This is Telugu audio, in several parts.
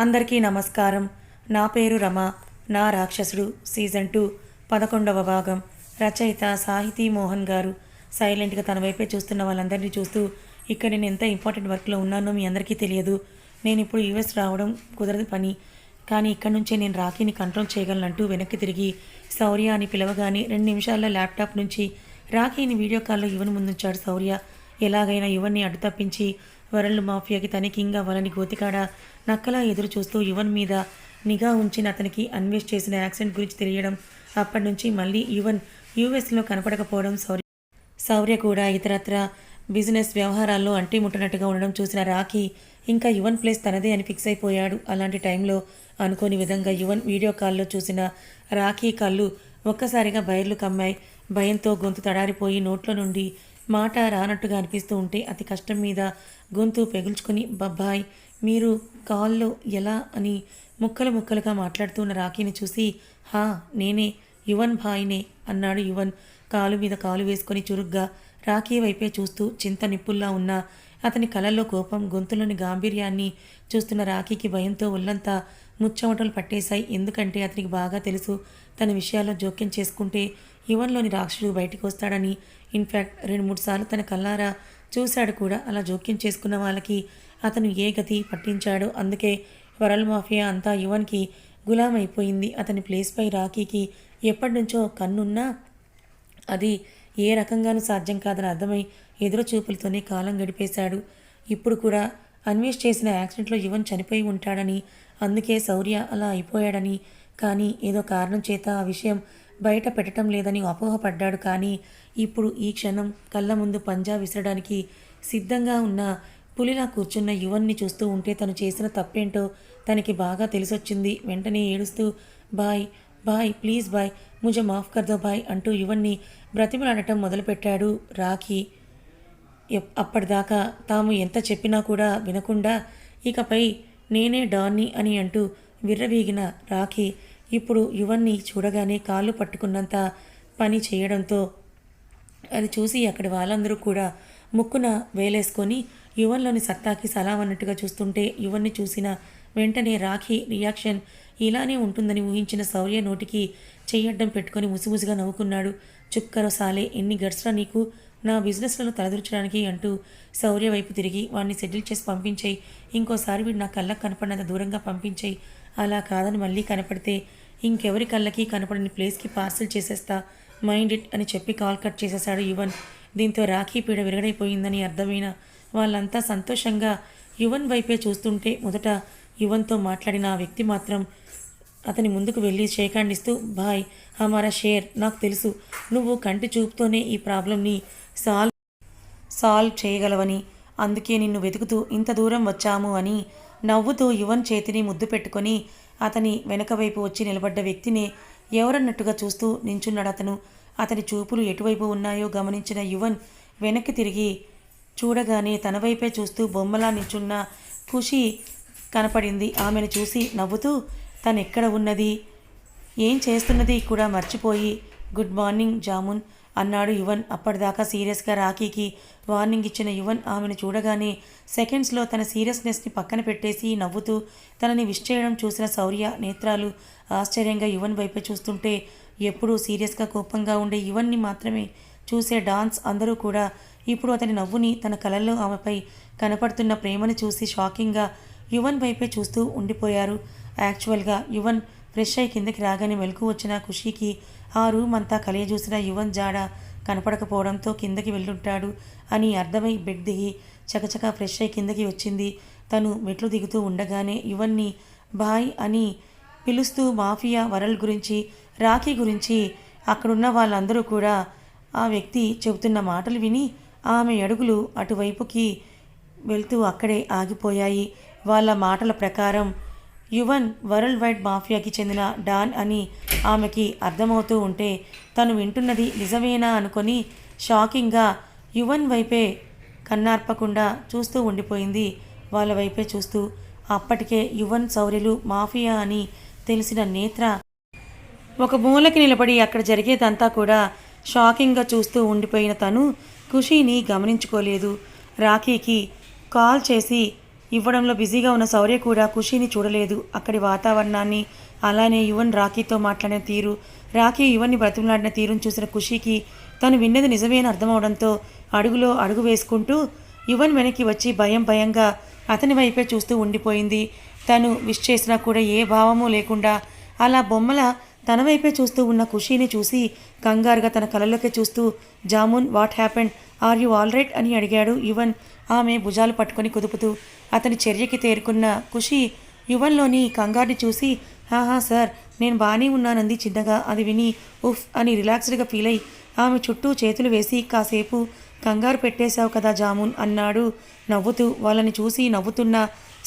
అందరికీ నమస్కారం. నా పేరు రమ. నా రాక్షసుడు. సీజన్ టూ పదకొండవ భాగం. రచయిత సాహితీ మోహన్ గారు. సైలెంట్గా తన వైపే చూస్తున్న వాళ్ళందరినీ చూస్తూ ఇక్కడ నేను ఎంత ఇంపార్టెంట్ వర్క్లో ఉన్నానో మీ అందరికీ తెలియదు. నేను ఇప్పుడు యూఎస్ రావడం కుదరదు పని. కానీ ఇక్కడ నుంచే నేను రాఖీని కంట్రోల్ చేయగలనంటూ వెనక్కి తిరిగి శౌర్య అని పిలవగానే రెండు నిమిషాల్లో ల్యాప్టాప్ నుంచి రాఖీని వీడియో కాల్లో యువని ముందుంచాడు శౌర్య. ఎలాగైనా యువన్ని అడ్డు తప్పించి వరల్డ్ మాఫియాకి తన కింగ్ అవ్వాలని గోతికాడ నక్కలా ఎదురు చూస్తూ యువన్ మీద నిఘా ఉంచిన అతనికి అన్వేష్ చేసిన యాక్సిడెంట్ గురించి తెలియడం అప్పటి నుంచి మళ్ళీ యువన్ యూఎస్లో కనపడకపోవడం శౌర్య శౌర్య కూడా ఇతరత్ర బిజినెస్ వ్యవహారాల్లో అంటి ముట్టనట్టుగా ఉండడం చూసిన రాఖీ ఇంకా యువన్ ప్లేస్ తనదే అని ఫిక్స్ అయిపోయాడు. అలాంటి టైంలో అనుకోని విధంగా యువన్ వీడియో కాల్లో చూసిన రాఖీ కళ్ళు ఒక్కసారిగా బయర్లు కమ్మాయి భయంతో గొంతు తడారిపోయి నోట్లో నుండి మాట రానట్టుగా అనిపిస్తూ ఉంటే అతి కష్టం మీద గొంతు పెగుల్చుకుని బబ్బాయ్ మీరు కాల్లో ఎలా అని ముక్కలు ముక్కలుగా మాట్లాడుతున్న రాఖీని చూసి హా నేనే యువన్ భాయ్నే అన్నాడు యువన్ కాలు మీద కాలు వేసుకొని చురుగ్గా. రాఖీ వైపే చూస్తూ చింత నిప్పుల్లా ఉన్న అతని కలలో కోపం గొంతులోని గాంభీర్యాన్ని చూస్తున్న రాఖీకి భయంతో ఒళ్ళంతా ముచ్చమటలు పట్టేశాయి. ఎందుకంటే అతనికి బాగా తెలుసు తన విషయాల్లో జోక్యం చేసుకుంటే యువన్లోని రాక్షసుడు బయటికి వస్తాడని. ఇన్ఫ్యాక్ట్ రెండు మూడు సార్లు తన కల్లారా చూశాడు కూడా. అలా జోక్యం చేసుకున్న వాళ్ళకి అతను ఏ గతి పట్టించాడో. అందుకే వరల్ మాఫియా అంతా యువన్కి గులాం అయిపోయింది అతని ప్లేస్పై రాఖీకి ఎప్పటి నుంచో కన్నున్నా అది ఏ రకంగానూ సాధ్యం కాదని అర్థమై ఎదురు చూపులతోనే కాలం గడిపేశాడు. ఇప్పుడు కూడా అన్వేష్ చేసిన యాక్సిడెంట్లో యువన్ చనిపోయి ఉంటాడని అందుకే శౌర్య అలా అయిపోయాడని కానీ ఏదో కారణం చేత ఆ విషయం బయట పెట్టడం లేదని అపోహపడ్డాడు. కానీ ఇప్పుడు ఈ క్షణం కళ్ళ ముందు పంజా విసరడానికి సిద్ధంగా ఉన్న పులిలా కూర్చున్న యువన్ని చూస్తూ ఉంటే తను చేసిన తప్పేంటో తనకి బాగా తెలిసొచ్చింది. వెంటనే ఏడుస్తూ బాయ్ బాయ్ ప్లీజ్ బాయ్ ముజ మాఫ్ కర్దో బాయ్ అంటూ యువన్ని బ్రతిమలాడటం మొదలుపెట్టాడు రాఖీ. అప్పటిదాకా తాము ఎంత చెప్పినా కూడా వినకుండా ఇకపై నేనే డాన్ని అని అంటూ విర్రవీగిన రాఖీ. ఇప్పుడు యువన్ని చూడగానే కాళ్ళు పట్టుకున్నంత పని చేయడంతో అది చూసి అక్కడి వాళ్ళందరూ కూడా ముక్కున వేలేసుకొని యువన్లోని సత్తాకి సలాం అన్నట్టుగా చూస్తుంటే యువన్ని చూసిన వెంటనే రాఖీ రియాక్షన్ ఇలానే ఉంటుందని ఊహించిన శౌర్య నోటికి చెయ్యడ్డం పెట్టుకొని ముసిముసిగా నవ్వుకున్నాడు. చుక్కరో సాలే ఎన్ని గడ్స్రా నీకు? నా బిజినెస్లను తలదూర్చడానికి అంటూ శౌర్య వైపు తిరిగి వాడిని సెటిల్ చేసి పంపించేయి. ఇంకోసారి వీడు నా కళ్ళకు కనపడినంత దూరంగా పంపించేయి. అలా కాదని మళ్ళీ కనపడితే ఇంకెవరి కళ్ళకి కనపడని ప్లేస్కి పార్సల్ చేసేస్తా. మైండ్ ఇట్ అని చెప్పి కాల్ కట్ చేసేశాడు యువన్. దీంతో రాఖీ పీడ విరగడైపోయిందని అర్థమైన వాళ్ళంతా సంతోషంగా యువన్ వైపే చూస్తుంటే మొదట యువన్తో మాట్లాడిన ఆ వ్యక్తి మాత్రం అతని ముందుకు వెళ్ళి చేకాండిస్తూ బాయ్ హమారా షేర్ నాకు తెలుసు. నువ్వు కంటి చూపుతోనే ఈ ప్రాబ్లంని సాల్వ్ సాల్వ్ చేయగలవని. అందుకే నిన్ను వెతుకుతూ ఇంత దూరం వచ్చాము అని నవ్వుతూ యువన్ చేతిని ముద్దు పెట్టుకొని అతని వెనక వైపు వచ్చి నిలబడ్డ వ్యక్తిని ఎవరన్నట్టుగా చూస్తూ నించున్నాడు అతను. అతని చూపులు ఎటువైపు ఉన్నాయో గమనించిన యువన్ వెనక్కి తిరిగి చూడగానే తన వైపే చూస్తూ బొమ్మలా నించున్న ఖుషి కనపడింది. ఆమెను చూసి నవ్వుతూ తనెక్కడ ఉన్నది? ఏం చేస్తున్నది కూడా మర్చిపోయి గుడ్ మార్నింగ్ జామున్. అన్నాడు యువన్. అప్పటిదాకా సీరియస్గా రాఖీకి వార్నింగ్ ఇచ్చిన యువన్ ఆమెను చూడగానే సెకండ్స్లో తన సీరియస్నెస్ని పక్కన పెట్టేసి నవ్వుతూ తనని విష్ చేయడం చూసిన శౌర్య నేత్రాలు ఆశ్చర్యంగా యువన్ వైపే చూస్తుంటే ఎప్పుడూ సీరియస్గా కోపంగా ఉండే యువన్ని మాత్రమే చూసే డాన్స్ అందరూ కూడా ఇప్పుడు అతని నవ్వుని తన కళల్లో ఆమెపై కనపడుతున్న ప్రేమని చూసి షాకింగ్గా యువన్ వైపే చూస్తూ ఉండిపోయారు. యాక్చువల్గా యువన్ ఫ్రెష్ అయి కిందకి రాగానే మెలకు వచ్చిన ఖుషీకి ఆ రూమ్ అంతా కలియజూసిన యువన్ జాడ కనపడకపోవడంతో కిందకి వెళ్ళుంటాడు అని అర్థమై బెడ్ దిగి చకచకా ఫ్రెష్ అయి కిందకి వచ్చింది. తను మెట్లు దిగుతూ ఉండగానే యువన్ని బాయ్ అని పిలుస్తూ మాఫియా వరల్ గురించి రాఖీ గురించి అక్కడున్న వాళ్ళందరూ కూడా ఆ వ్యక్తి చెబుతున్న మాటలు విని ఆమె అడుగులు అటువైపుకి వెళ్తూ అక్కడే ఆగిపోయాయి. వాళ్ళ మాటల ప్రకారం యువన్ వరల్డ్ వైడ్ మాఫియాకి చెందిన డాన్ అని ఆమెకి అర్థమవుతూ ఉంటే తను వింటున్నది నిజమేనా అనుకొని షాకింగ్గా యువన్ వైపే కన్నార్పకుండా చూస్తూ ఉండిపోయింది. వాళ్ళ వైపే చూస్తూ అప్పటికే యువన్ శౌర్యులు మాఫియా అని తెలిసిన నేత్ర ఒక మూలకి నిలబడి అక్కడ జరిగేదంతా కూడా షాకింగ్గా చూస్తూ ఉండిపోయిన తను ఖుషీని గమనించుకోలేదు. రాఖీకి కాల్ చేసి ఇవ్వడంలో బిజీగా ఉన్న శౌర్య కూడా ఖుషీని చూడలేదు. అక్కడి వాతావరణాన్ని అలానే యువన్ రాఖీతో మాట్లాడిన తీరు రాఖీ యువన్ని బ్రతిమలాడిన తీరును చూసిన ఖుషీకి తను విన్నది నిజమే అని అర్థమవడంతో అడుగులో అడుగు వేసుకుంటూ యువన్ వెనక్కి వచ్చి భయం భయంగా అతని వైపే చూస్తూ ఉండిపోయింది. తను విష్ చేసినా కూడా ఏ భావము లేకుండా అలా బొమ్మల తన వైపే చూస్తూ ఉన్న ఖుషీని చూసి కంగారుగా తన కళ్ళలోకి చూస్తూ Jamun what happened? Are you all right? అని అడిగాడు యువన్ ఆమె భుజాలు పట్టుకొని కుదుపుతూ. అతని చర్యకి తేరుకున్న ఖుషి యువన్లోని కంగారుని చూసి హాహా సార్ నేను బాగానే ఉన్నానంది చిన్నగా. అది విని ఉఫ్ అని రిలాక్స్డ్గా ఫీల్ అయి ఆమె చుట్టూ చేతులు వేసి కాసేపు కంగారు పెట్టేశావు కదా జామున్ అన్నాడు. నవ్వుతూ వాళ్ళని చూసి నవ్వుతున్న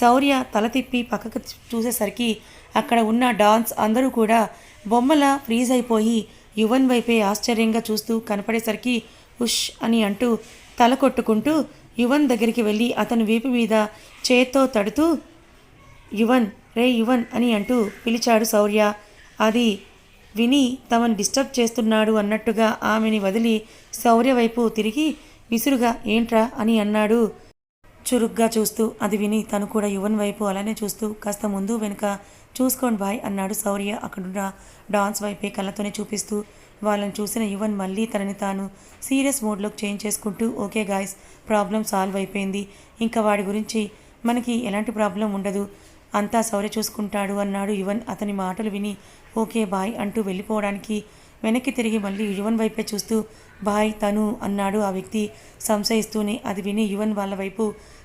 శౌర్య తల తిప్పి పక్కకు చూసేసరికి అక్కడ ఉన్న డాన్స్ అందరూ కూడా బొమ్మల ఫ్రీజ్ అయిపోయి యువన్ వైపే ఆశ్చర్యంగా చూస్తూ కనపడేసరికి ఉష్ అని అంటూ తల కొట్టుకుంటూ యువన్ దగ్గరికి వెళ్ళి అతను వీపు మీద చేత్తో తడుతూ యువన్ రే యువన్ అని అంటూ పిలిచాడు శౌర్య. అది విని తమను డిస్టర్బ్ చేస్తున్నాడు అన్నట్టుగా ఆమెని వదిలి శౌర్య వైపు తిరిగి విసురుగా ఏంట్రా? అని అన్నాడు. చురుగ్గా చూస్తూ అది విని తను కూడా యువన్ వైపు అలానే చూస్తూ కాస్త ముందు వెనుక చూసుకోండి బాయ్ అన్నాడు శౌర్య. అక్కడున్న డాన్స్ వైపే కళ్ళతోనే చూపిస్తూ వాళ్ళని చూసిన యువన్ మళ్ళీ తనని తాను సీరియస్ మోడ్లోకి చేంజ్ చేసుకుంటూ ఓకే గాయస్ ప్రాబ్లం సాల్వ్ అయిపోయింది. ఇంకా వాడి గురించి మనకి ఎలాంటి ప్రాబ్లం ఉండదు. అంతా శౌర్య చూసుకుంటాడు అన్నాడు యువన్. అతని మాటలు విని ఓకే బాయ్ అంటూ వెళ్ళిపోవడానికి వెనక్కి తిరిగి మళ్ళీ యువన్ వైపే చూస్తూ బాయ్ తను అన్నాడు ఆ వ్యక్తి సంశయిస్తూనే. అది విని యువన్ వాళ్ళ వైపు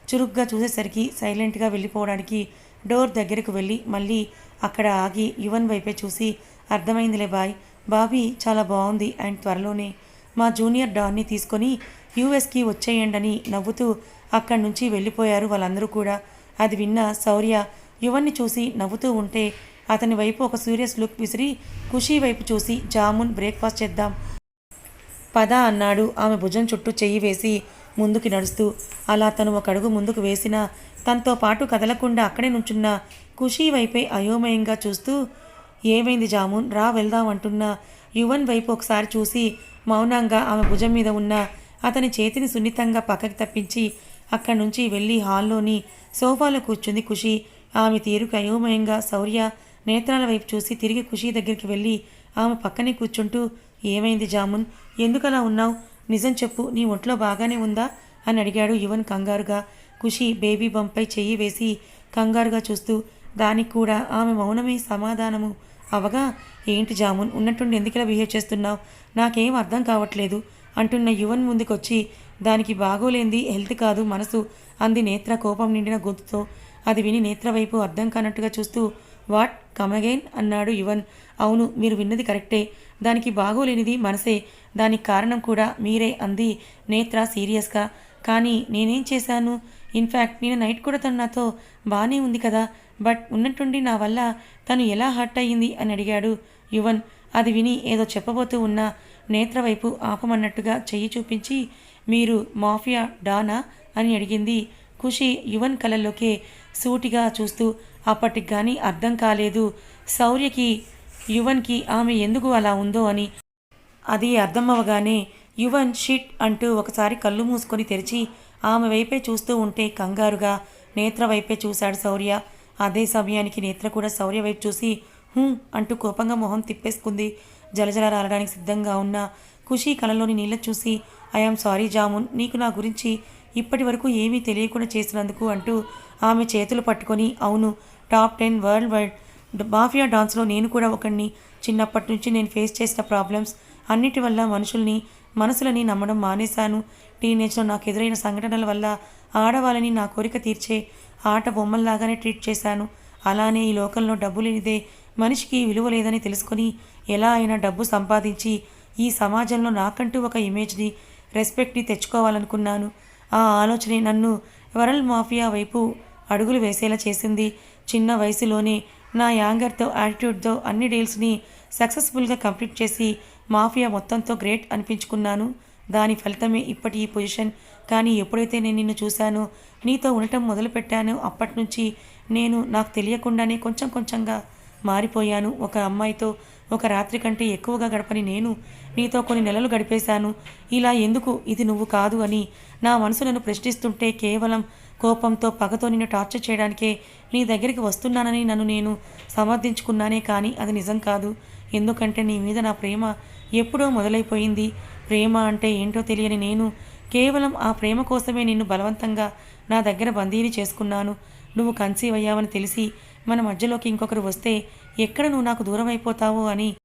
చురుగ్గా చూసేసరికి సైలెంట్గా వెళ్ళిపోవడానికి డోర్ దగ్గరకు వెళ్ళి మళ్ళీ అక్కడ ఆగి యువన్ వైపే చూసి అర్థమైందిలే బాయ్ బాబీ చాలా బాగుంది అండ్ త్వరలోనే మా జూనియర్ డాన్ని తీసుకొని యూఎస్కి వచ్చేయండని నవ్వుతూ అక్కడి నుంచి వెళ్ళిపోయారు వాళ్ళందరూ కూడా. అది విన్న శౌర్య యువన్ని చూసి నవ్వుతూ ఉంటే అతని వైపు ఒక సీరియస్ లుక్ విసిరి ఖుషీ వైపు చూసి జామున్ బ్రేక్ఫాస్ట్ చేద్దాం పద అన్నాడు. ఆమె భుజం చుట్టూ చెయ్యి వేసి ముందుకి నడుస్తూ. అలా తను ఒక అడుగు ముందుకు వేసిన తనతో పాటు కదలకుండా అక్కడే నుంచున్న ఖుషీ వైపే అయోమయంగా చూస్తూ ఏమైంది జామున్? రా వెళ్దాం అంటున్న యువన్ వైపు ఒకసారి చూసి మౌనంగా ఆమె భుజం మీద ఉన్న అతని చేతిని సున్నితంగా పక్కకి తప్పించి అక్కడి నుంచి వెళ్ళి హాల్లోని సోఫాలో కూర్చుంది ఖుషి. ఆమె తీరుకు అయోమయంగా శౌర్య నేత్రాల వైపు చూసి తిరిగి ఖుషి దగ్గరికి వెళ్ళి ఆమె పక్కనే కూర్చుంటూ ఏమైంది జామున్? ఎందుకలా ఉన్నావు? నిజం చెప్పు నీ ఒంట్లో బాగానే ఉందా? అని అడిగాడు యువన్ కంగారుగా. ఖుషి బేబీ బంపై చెయ్యి వేసి కంగారుగా చూస్తూ దానికి కూడా ఆమె మౌనమే సమాధానము. అవగా? ఏంటి జామున్ ఉన్నట్టుండి ఎందుకులా బిహేవ్ చేస్తున్నావు? నాకేం అర్థం కావట్లేదు అంటున్న యువన్ ముందుకొచ్చి దానికి బాగోలేంది హెల్త్ కాదు మనసు అంది నేత్ర కోపం నిండిన గొంతుతో. అది విని నేత్ర వైపు అర్థం కానట్టుగా చూస్తూ వాట్? కమ్ అగైన్ అన్నాడు యువన్. అవును మీరు విన్నది కరెక్టే. దానికి బాగోలేనిది మనసే. దానికి కారణం కూడా మీరే అంది నేత్ర సీరియస్గా. కానీ నేనేం చేశాను? ఇన్ఫ్యాక్ట్ నేను నైట్ కూడా తను నాతో బాగానే ఉంది కదా. బట్ ఉన్నట్టుండి నా వల్ల తను ఎలా హర్ట్ అయ్యింది అని అడిగాడు యువన్. అది విని ఏదో చెప్పబోతూ ఉన్న నేత్ర వైపు ఆపమన్నట్టుగా చెయ్యి చూపించి మీరు మాఫియా డానా? అని అడిగింది. ఖుషి యువన్ కళ్ళల్లోకే సూటిగా చూస్తూ అప్పటికి కానీ అర్థం కాలేదు. శౌర్యకి యువన్కి ఆమె ఎందుకు అలా ఉందో అని అది అర్థమవగానే యువన్ షిట్ అంటూ ఒకసారి కళ్ళు మూసుకొని తెరిచి ఆమె వైపే చూస్తూ ఉంటే కంగారుగా నేత్ర వైపే చూశాడు శౌర్య. అదే సమయానికి నేత్ర కూడా శౌర్య వైపు చూసి హూ అంటూ కోపంగా మొహం తిప్పేసుకుంది. జలజల రాలడానికి సిద్ధంగా ఉన్న ఖుషి కళలోని నీళ్ళ చూసి ఐఆమ్ సారీ జామున్ నీకు నా గురించి ఇప్పటి వరకు ఏమీ తెలియకుండా చేసినందుకు అంటూ ఆమె చేతులు పట్టుకొని అవును top ten world wide mafia డాన్స్లో నేను కూడా ఒకడిని చిన్నప్పటి నుంచి నేను ఫేస్ చేసిన ప్రాబ్లమ్స్ అన్నిటి వల్ల మనుషుల్ని మనసులని నమ్మడం మానేశాను. టీనేజ్లో నాకు ఎదురైన సంఘటనల వల్ల ఆడవాళ్ళని నా కోరిక తీర్చే ఆట బొమ్మల్లాగానే ట్రీట్ చేశాను. అలానే ఈ లోకంలో డబ్బు లేనిదే మనిషికి విలువ లేదని తెలుసుకొని ఎలా అయినా డబ్బు సంపాదించి ఈ సమాజంలో నాకంటూ ఒక ఇమేజ్ని రెస్పెక్ట్ని తెచ్చుకోవాలనుకున్నాను. ఆ ఆలోచనే నన్ను వరల్డ్ మాఫియా వైపు అడుగులు వేసేలా చేసింది. చిన్న వయసులోనే నా యాంగర్తో యాటిట్యూడ్తో అన్ని డీల్స్ని సక్సెస్ఫుల్గా కంప్లీట్ చేసి మాఫియా మొత్తంతో గ్రేట్ అనిపించుకున్నాను. దాని ఫలితమే ఇప్పటి ఈ పొజిషన్. కానీ ఎప్పుడైతే నేను నిన్ను చూశానో నీతో ఉండటం మొదలుపెట్టానో అప్పటి నుంచి నేను నాకు తెలియకుండానే కొంచెం కొంచెంగా మారిపోయాను. ఒక అమ్మాయితో ఒక రాత్రి కంటే ఎక్కువగా గడపని నేను నీతో కొన్ని నెలలు గడిపేశాను. ఇలా ఎందుకు ఇది నువ్వు కాదు అని నా మనసు నన్ను ప్రశ్నిస్తుంటే కేవలం కోపంతో పగతో నిన్ను టార్చర్ చేయడానికే నీ దగ్గరికి వస్తున్నానని నన్ను నేను సమర్థించుకున్నానే కానీ అది నిజం కాదు. ఎందుకంటే నీ మీద నా ప్రేమ ఎప్పుడో మొదలైపోయింది. ప్రేమ అంటే ఏంటో తెలియని నేను కేవలం ఆ ప్రేమ కోసమే నిన్ను బలవంతంగా నా దగ్గర బందీని చేసుకున్నాను. నువ్వు కన్సీవ్ అయ్యావని తెలిసి మన మధ్యలోకి ఇంకొకరు వస్తే ఎక్కడ నువ్వు నాకు దూరం అయిపోతావో అని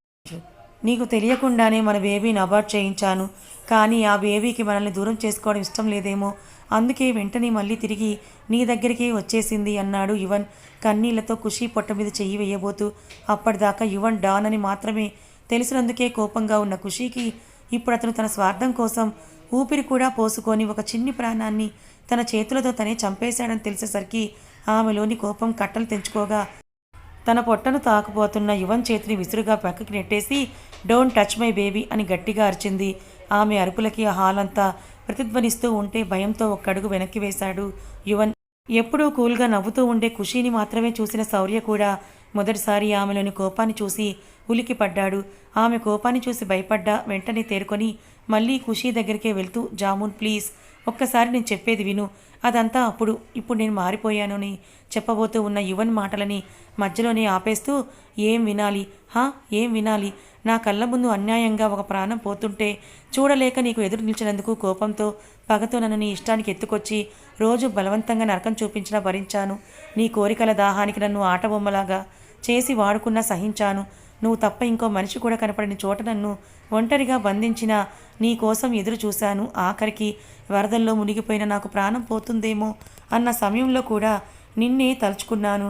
నీకు తెలియకుండానే మన బేబీని అబార్ట్ చేయించాను. కానీ ఆ బేబీకి మనల్ని దూరం చేసుకోవడం ఇష్టం లేదేమో అందుకే వెంటనే మళ్ళీ తిరిగి నీ దగ్గరికి వచ్చేసింది అన్నాడు యువన్. కన్నీళ్ళతో ఖుషి పొట్ట మీద చెయ్యి వేయబోతూ అప్పటిదాకా యువన్ డాన్ అని మాత్రమే తెలిసినందుకే కోపంగా ఉన్న ఖుషీకి ఇప్పుడు అతను తన స్వార్థం కోసం ఊపిరి కూడా పోసుకొని ఒక చిన్ని ప్రాణాన్ని తన చేతులతో తనే చంపేశాడని తెలిసేసరికి ఆమెలోని కోపం కట్టలు తెంచుకోగా తన పొట్టను తాకుపోతున్న యువన్ చేతిని విసురుగా పక్కకి నెట్టేసి డోంట్ టచ్ మై బేబీ అని గట్టిగా అరిచింది. ఆమె అరుపులకి ఆ హాల్ అంతా ప్రతిధ్వనిస్తూ ఉంటే భయంతో ఒక్కడుగు వెనక్కి వేశాడు యువన్. ఎప్పుడూ కూల్గా నవ్వుతూ ఉండే ఖుషీని మాత్రమే చూసిన శౌర్య కూడా మొదటిసారి ఆమెలోని కోపాన్ని చూసి ఉలికి పడ్డాడు ఆమె కోపాన్ని చూసి భయపడ్డా వెంటనే తేరుకొని మళ్ళీ ఖుషీ దగ్గరికే వెళ్తూ జామున్ ప్లీజ్ ఒక్కసారి నేను చెప్పేది విను. అదంతా అప్పుడు ఇప్పుడు నేను మారిపోయానని చెప్పబోతూ ఉన్న యువన్ మాటలని మధ్యలోనే ఆపేస్తూ ఏం వినాలి? హా ఏం వినాలి? నా కళ్ళ ముందు అన్యాయంగా ఒక ప్రాణం పోతుంటే చూడలేక నీకు ఎదురు నిలిచినందుకు కోపంతో పగతో నన్ను నీ ఇష్టానికి ఎత్తుకొచ్చి రోజు బలవంతంగా నరకం చూపించినా భరించాను. నీ కోరికల దాహానికి నన్ను ఆటబొమ్మలాగా చేసి వాడుకున్నా సహించాను. నువ్వు తప్ప ఇంకో మనిషి కూడా కనపడని చోట నన్ను ఒంటరిగా బంధించిన నీ కోసం ఎదురు చూశాను. ఆఖరికి వరదల్లో మునిగిపోయిన నాకు ప్రాణం పోతుందేమో అన్న సమయంలో కూడా నిన్నే తలుచుకున్నాను.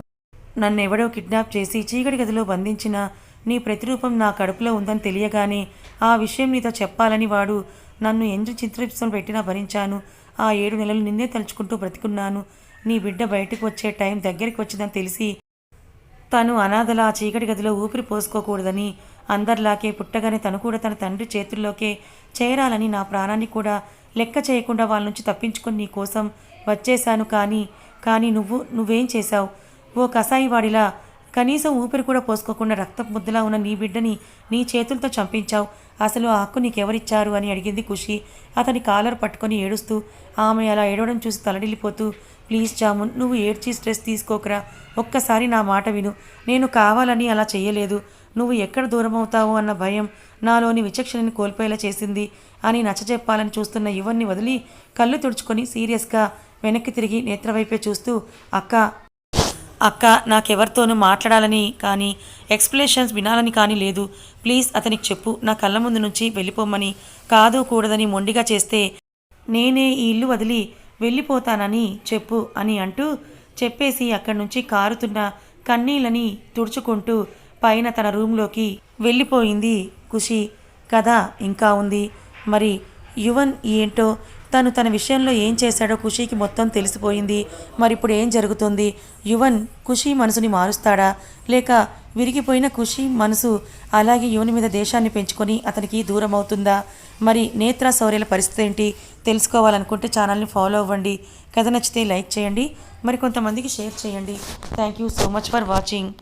నన్నెవడో కిడ్నాప్ చేసి చీకటి గదిలో బంధించిన నీ ప్రతిరూపం నా కడుపులో ఉందని తెలియగానే ఆ విషయం నీతో చెప్పాలని వాడు నన్ను ఎందు చిత్రహింసలు పెట్టినా భరించాను. ఆ ఏడు నెలలు నిన్నే తలుచుకుంటూ బ్రతికున్నాను. నీ బిడ్డ బయటకు వచ్చే టైం దగ్గరికి వచ్చిందని తెలిసి తను అనాథల ఆ చీకటి గదిలో ఊపిరి పోసుకోకూడదని అందరిలాగే పుట్టగానే తను కూడా తన తండ్రి చేతుల్లోకే చేరాలని నా ప్రాణాన్ని కూడా లెక్క చేయకుండా వాళ్ళ నుంచి తప్పించుకొని నీ కోసం వచ్చేశాను కానీ కానీ నువ్వు నువ్వేం చేశావు? ఓ కసాయి వాడిలా కనీసం ఊపిరి కూడా పోసుకోకుండా రక్త ముద్దలా ఉన్న నీ బిడ్డని నీ చేతులతో చంపించావు. అసలు ఆ హక్కు నీకెవరిచ్చారు అని అడిగింది ఖుషి. అతని కాలర్ పట్టుకొని ఏడుస్తూ ఆమె అలా ఏడవడం చూసి తలడిల్లిపోతూ ప్లీజ్ జామున్ నువ్వు ఏడ్చి స్ట్రెస్ తీసుకోకరా. ఒక్కసారి నా మాట విను. నేను కావాలని అలా చేయలేదు నువ్వు ఎక్కడ దూరం అవుతావో అన్న భయం నాలోని విచక్షణని కోల్పోయేలా చేసింది అని నచ్చజెప్పాలని చూస్తున్న యువన్ని వదిలి కళ్ళు తుడుచుకొని సీరియస్గా వెనక్కి తిరిగి నేత్రవైపే చూస్తూ అక్క అక్క నాకెవరితోనూ మాట్లాడాలని కానీ ఎక్స్ప్లెనేషన్స్ వినాలని కానీ లేదు. ప్లీజ్ అతనికి చెప్పు నా కళ్ళ ముందు నుంచి వెళ్ళిపోమని. కాదు కూడదని మొండిగా చేస్తే నేనే ఈ ఇల్లు వదిలి వెళ్ళిపోతానని చెప్పు అని అంటూ చెప్పేసి అక్కడి నుంచి కారుతున్న కన్నీళ్ళని తుడుచుకుంటూ పైన తన రూమ్లోకి వెళ్ళిపోయింది ఖుషి. కథ ఇంకా ఉంది. మరి యువన్ ఏంటో తను తన విషయంలో ఏం చేశాడో ఖుషీకి మొత్తం తెలిసిపోయింది. మరి ఇప్పుడు ఏం జరుగుతుంది? యువన్ ఖుషీ మనసుని మారుస్తాడా? లేక విరిగిపోయిన ఖుషీ మనసు అలాగే యువని మీద దేశాన్ని పెంచుకొని అతనికి దూరం అవుతుందా మరి నేత్ర శౌర్యల పరిస్థితి ఏంటి? తెలుసుకోవాలనుకుంటే ఛానల్ని ఫాలో అవ్వండి. కథ నచ్చితే లైక్ చేయండి. మరి కొంతమందికి షేర్ చేయండి. Thank you so much for watching.